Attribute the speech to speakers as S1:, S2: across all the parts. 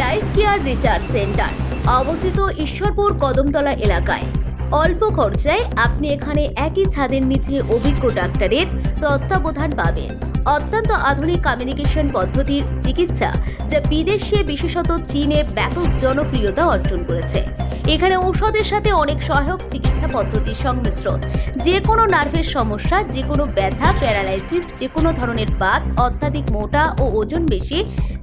S1: Life care recharge centre. অবস্থিত ঈশ্বরপুর কদমতলা এলাকায়। অল্প খরচায় আপনি এখানে একই ছাদের নিচে অভিজ্ঞ ডাক্তারের তত্ত্বাবধান পাবেন। অত্যন্ত আধুনিক কমিউনিকেশন পদ্ধতির চিকিৎসা যা বিদেশে বিশেষত চীনে ব্যাপক জনপ্রিয়তা অর্জন করেছে। এখানে ঔষধের সাথে অনেক সহায়ক চিকিৎসা পদ্ধতির সংমিশ্রণ। যে কোনো নার্ভের সমস্যা, যে কোনো ব্যথা, প্যারালাইসিস, যে কোনো ধরনের বাত, অত্যাধিক মোটা ও ওজন বেশি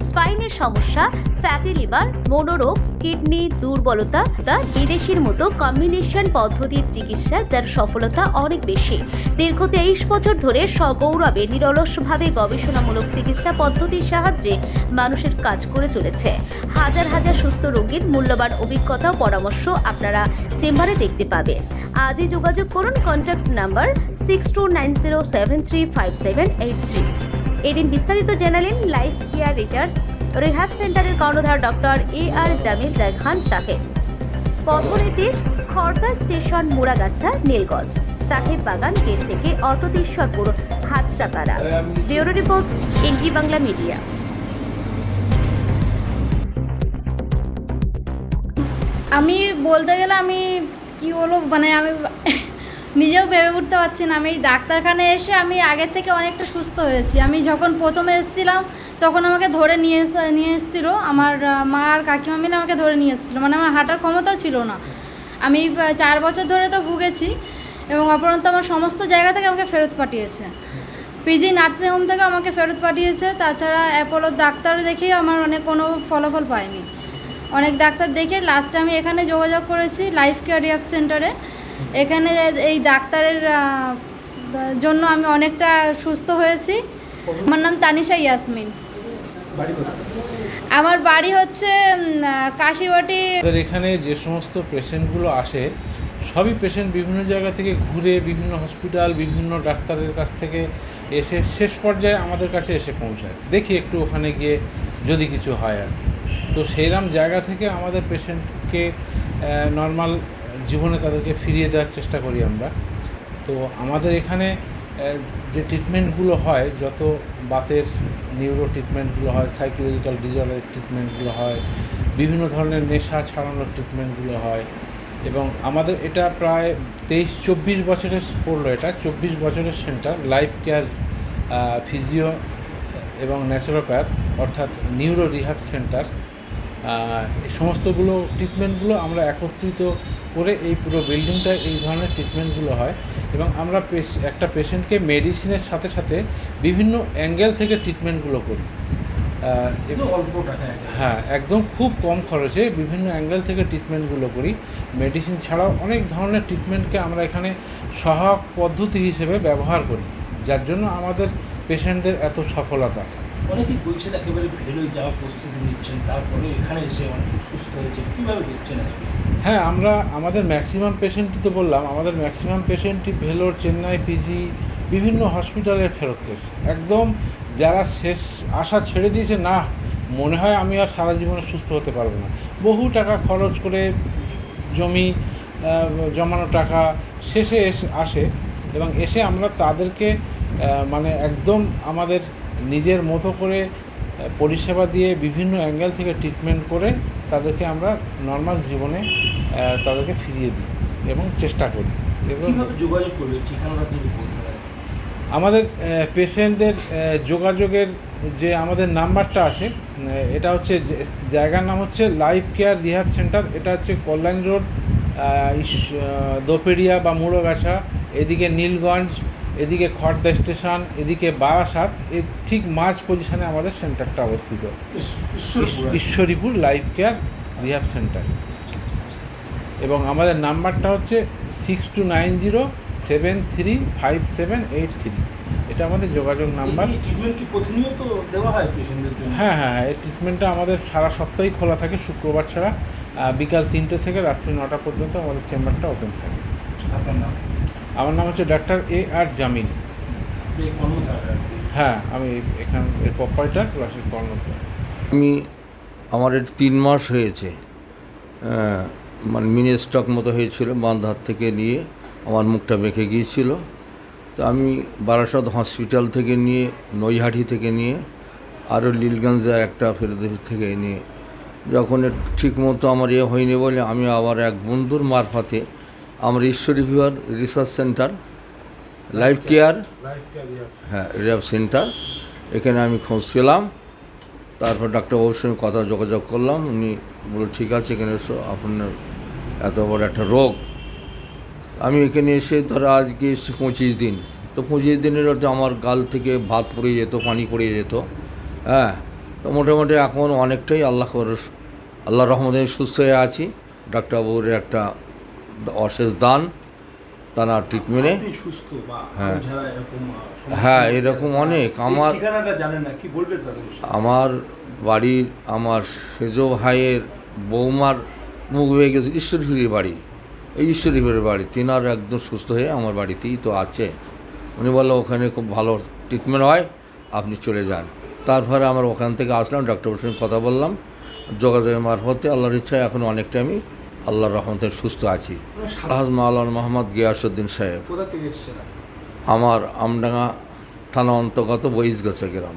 S1: স্পাইনের সমস্যা ফ্যাটি লিভার মনোরোগ কিডনি দুর্বলতা, তা বিদেশির মতো কম্বিনেশন পদ্ধতির চিকিৎসা যার সফলতা অনেক বেশি। দীর্ঘ তেইশ বছর ধরে সগৌরবে নিরলসভাবে গবেষণামূলক চিকিৎসা পদ্ধতির সাহায্যে মানুষের কাজ করে চলেছে। হাজার হাজার সুস্থ রোগীর মূল্যবান অভিজ্ঞতা পরামর্শ আপনারা চেম্বারে দেখতে পাবেন। আজই যোগাযোগ করুন contact number six two nine zero seven three five seven eight three এদিন বিস্তারিত জানালেন লাইফ কেয়ার রিচার্জ রিহ্যাব সেন্টারের কর্ণধার ডক্টর এ আর জামিল খান সাহেব। পথনীতির খড়দা স্টেশন, মোড়াগাছা, নীলগঞ্জ। সাহেব বাগান গেট থেকে অটোতেশ্বরপুর Hazrapara bureau report, NG Bangla media.
S2: আমি বলতে গেলে আমি কি বলব মানে আমি নিজেও ভেবে উঠতে পারছি না। আমি ডাক্তারখানায় এসে আমি আগের থেকে অনেকটা সুস্থ হয়েছি। আমি যখন প্রথমে এসেছিলাম, তখন আমাকে ধরে নিয়ে নিয়ে এসেছিল। আমার মা আর কাকিমা মিলে আমাকে ধরে নিয়ে এসেছিল। মানে আমার হাঁটার ক্ষমতাও ছিল না। আমি চার বছর ধরে তো ভুগেছি এবং অপরন্ত আমার সমস্ত জায়গা থেকে আমাকে ফেরত পাঠিয়েছে। পিজি নার্সিং হোম থেকে আমাকে ফেরত পাঠিয়েছে। তাছাড়া অ্যাপোলোর ডাক্তার দেখেই আমার অনেক কোনো ফলাফল পায়নি অনেক ডাক্তার দেখে লাস্টে আমি এখানে যোগাযোগ করেছি লাইফ কেয়ার রিহাব সেন্টারে এখানে এই ডাক্তারের জন্য আমি অনেকটা সুস্থ হয়েছি। আমার নাম তানিশা ইয়াসমিন। আমার বাড়ি হচ্ছে কাশিবাটি
S3: এখানে যে সমস্ত পেশেন্টগুলো আসে সবই পেশেন্ট বিভিন্ন জায়গা থেকে ঘুরে বিভিন্ন হসপিটাল বিভিন্ন ডাক্তারের কাছ থেকে এসে শেষ পর্যায়ে আমাদের কাছে এসে পৌঁছায়। দেখি একটু ওখানে গিয়ে যদি কিছু হয় আর তো সেইরকম জায়গা থেকে আমাদের পেশেন্টকে নর্মাল জীবনে তাদেরকে ফিরিয়ে দেওয়ার চেষ্টা করি আমরা। তো আমাদের এখানে যে ট্রিটমেন্টগুলো হয়, যত বাতের নিউরো ট্রিটমেন্টগুলো হয় সাইকোলজিক্যাল ডিজর্ডার ট্রিটমেন্টগুলো হয়, বিভিন্ন ধরনের নেশা ছাড়ানোর ট্রিটমেন্টগুলো হয় এবং আমাদের এটা প্রায় তেইশ, চব্বিশ বছরের পড়ল এটা, চব্বিশ বছরের সেন্টার লাইফ কেয়ার ফিজিও এবং ন্যাচুরোপ্যাথ অর্থাৎ নিউরো রিহাব সেন্টার এই সমস্তগুলো ট্রিটমেন্টগুলো আমরা একত্রিত করে এই পুরো বিল্ডিংটা এই ধরনের ট্রিটমেন্টগুলো হয় এবং আমরা একটা পেশেন্টকে মেডিসিনের সাথে সাথে বিভিন্ন অ্যাঙ্গেল থেকে ট্রিটমেন্টগুলো করি। হ্যাঁ একদম খুব কম খরচে বিভিন্ন অ্যাঙ্গেল থেকে ট্রিটমেন্টগুলো করি। মেডিসিন ছাড়াও অনেক ধরনের ট্রিটমেন্টকে আমরা এখানে সহায়ক পদ্ধতি হিসেবে ব্যবহার করি যার জন্য আমাদের পেশেন্টদের এত সফলতা।
S4: অনেকেই বলছেন একেবারে ভেলোয় যাওয়ার প্রস্তুতি নিচ্ছেন তারপরে এখানে এসে অনেক সুস্থ হয়েছে কীভাবে দেখছেন
S3: হ্যাঁ আমরা, আমাদের ম্যাক্সিমাম পেশেন্টই তো বললাম, আমাদের ম্যাক্সিমাম পেশেন্টই ভেলোর চেন্নাই পিজি বিভিন্ন হসপিটালে ফেরত গেছে। একদম যারা শেষ আশা ছেড়ে দিয়েছে, না, মনে হয় আমি আর সারা জীবনে সুস্থ হতে পারব না। বহু টাকা খরচ করে জমি জমানো টাকা শেষে এসে আসে এবং এসে আমরা তাদেরকে মানে একদম আমাদের নিজের মতো করে পরিষেবা দিয়ে বিভিন্ন অ্যাঙ্গেল থেকে ট্রিটমেন্ট করে তাদেরকে আমরা নর্মাল জীবনে তাদেরকে ফিরিয়ে দিই এবং চেষ্টা করি। এবং
S4: যোগাযোগ করবে? ঠিকানাটা
S3: আমাদের পেশেন্টদের যোগাযোগের যে আমাদের নাম্বারটা আছে এটা হচ্ছে জায়গার নাম হচ্ছে লাইফ কেয়ার রিহাব সেন্টার এটা হচ্ছে কল্যাণ রোড দোপেড়িয়া বা মুড়োগাছা এদিকে নীলগঞ্জ এদিকে খড়দা স্টেশন এদিকে বারাসাত এর ঠিক মাঝ পজিশনে আমাদের সেন্টারটা অবস্থিত।
S4: Ishwaripur.
S3: Life care rehab centre এবং আমাদের নাম্বারটা হচ্ছে six two nine zero seven three five seven eight three এটা আমাদের যোগাযোগ নাম্বার।
S4: ট্রিটমেন্ট কি প্রতিনিয়ত দেওয়া হয়
S3: হ্যাঁ হ্যাঁ হ্যাঁ এই ট্রিটমেন্টটা আমাদের সারা সপ্তাহই খোলা থাকে শুক্রবার ছাড়া। বিকাল তিনটে থেকে রাত্রি নটা পর্যন্ত আমাদের চেম্বারটা ওপেন থাকে।
S4: আপনার নাম?
S3: আমার নাম হচ্ছে ডাক্তার এ আর জামিল।
S4: কি।
S3: হ্যাঁ আমি এখান এর প্রপারেটার ক্লাসের কর্মকর্তা
S5: আমি আমার এর তিন মাস হয়েছে। মানে মিনি স্টক মতো হয়েছিল বান্ধার থেকে নিয়ে আমার মুখটা বেঁকে গিয়েছিল। তো আমি বারাসত হসপিটাল থেকে নিয়ে নৈহাটি থেকে নিয়ে আরও লীলগঞ্জে একটা ফেরোদপুর থেকে নিয়ে যখন ঠিক মতো আমার ইয়ে হয়নি বলে আমি আবার এক বন্ধুর মারফতে আমার Ishwari Vihar research centre life care হ্যাঁ রিহাব সেন্টার এখানে আমি খোঁজ পেলাম। তারপর ডাক্তারবাবুর সঙ্গে কথা যোগাযোগ করলাম, উনি বলল, ঠিক আছে, এখানে এসো, আপনার এত বড় একটা রোগ। আমি এখানে এসে ধরো আজকে এসে পঁচিশ দিন। তো পঁচিশ দিনের ওটা আমার গাল থেকে ভাত পড়ে যেত, পানি পড়ে যেত হ্যাঁ? তো মোটামুটি এখন অনেকটাই আল্লাহ আল্লাহ রহমতে সুস্থ হয়ে আছি। ডাক্তারবাবুর একটা অশেষ দান। তারা ট্রিটমেন্টে
S4: সুস্থ
S5: হ্যাঁ। হ্যাঁ, এরকম অনেক। আমার- আমার বাড়ির আমার সেজ ভাইয়ের বৌমার মুখ হয়ে গেছে ঈশ্বরীপুরের বাড়ি। এই ঈশ্বরীপুরের বাড়ি। তিনার একদম সুস্থ হয়ে আমার বাড়িতেই তো আছে। উনি বলল ওখানে খুব ভালো ট্রিটমেন্ট হয় আপনি চলে যান। তারপরে আমার ওখান থেকে আসলাম ডক্টরের সঙ্গে কথা বললাম। যোগাযোগের মারফতে আল্লাহর ইচ্ছায় এখন অনেকটা আমি আল্লাহর রহমতে সুস্থ আছি। আলহাজ মাওলানা মোহাম্মদ গিয়াসুদ্দিন সাহেব? আমার আমডাঙ্গা থানা অন্তর্গত বইসগাছা গ্রাম।